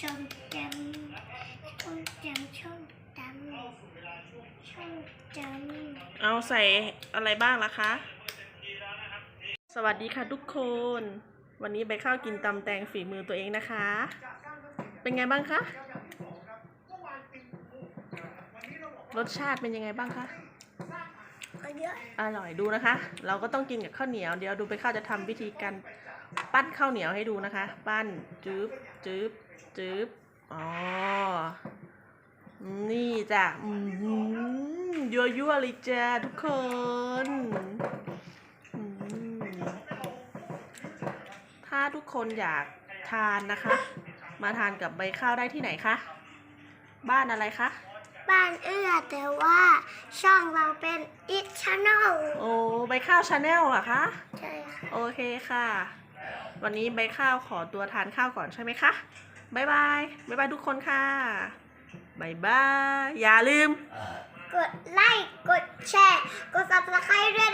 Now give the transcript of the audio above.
ชมจำชมจำชมจำชมจำเอาใส่อะไรบ้างล่ะคะ สวัสดีค่ะทุกคน วันนี้ใบข้าวกินตำแตงฝีมือตัวเองนะคะ เป็นไงบ้างคะ รสชาติเป็นยังไงบ้างคะก็เย อร่อยดูนะคะ เราก็ต้องกินกับข้าวเหนียว เดี๋ยวดูไปข้าวจะทำวิธีการปั้นข้าวเหนียวให้ดูนะคะ ปั้นจืบจืบจืบอ๋อ นี่จ้ะยั่วยั่วเลยจ้าทุกคนถ้าทุกคนอยากทานนะคะ มาทานกับใบข้าวได้ที่ไหนคะ บ้านอะไรคะ บ้านเอื้อ แต่ว่าช่องเราเป็นอิชแนลโอ้ใบข้าวชาแนลเหรอคะ ใช่ค่ะ โอเคค่ะ วันนี้ใบข้าวขอตัวทานข้าวก่อนใช่ไหมคะบายบายบายบายทุกคนค่ะบายบาย อย่าลืม กดไลค์ กดแชร์ กด subscribe ด้วย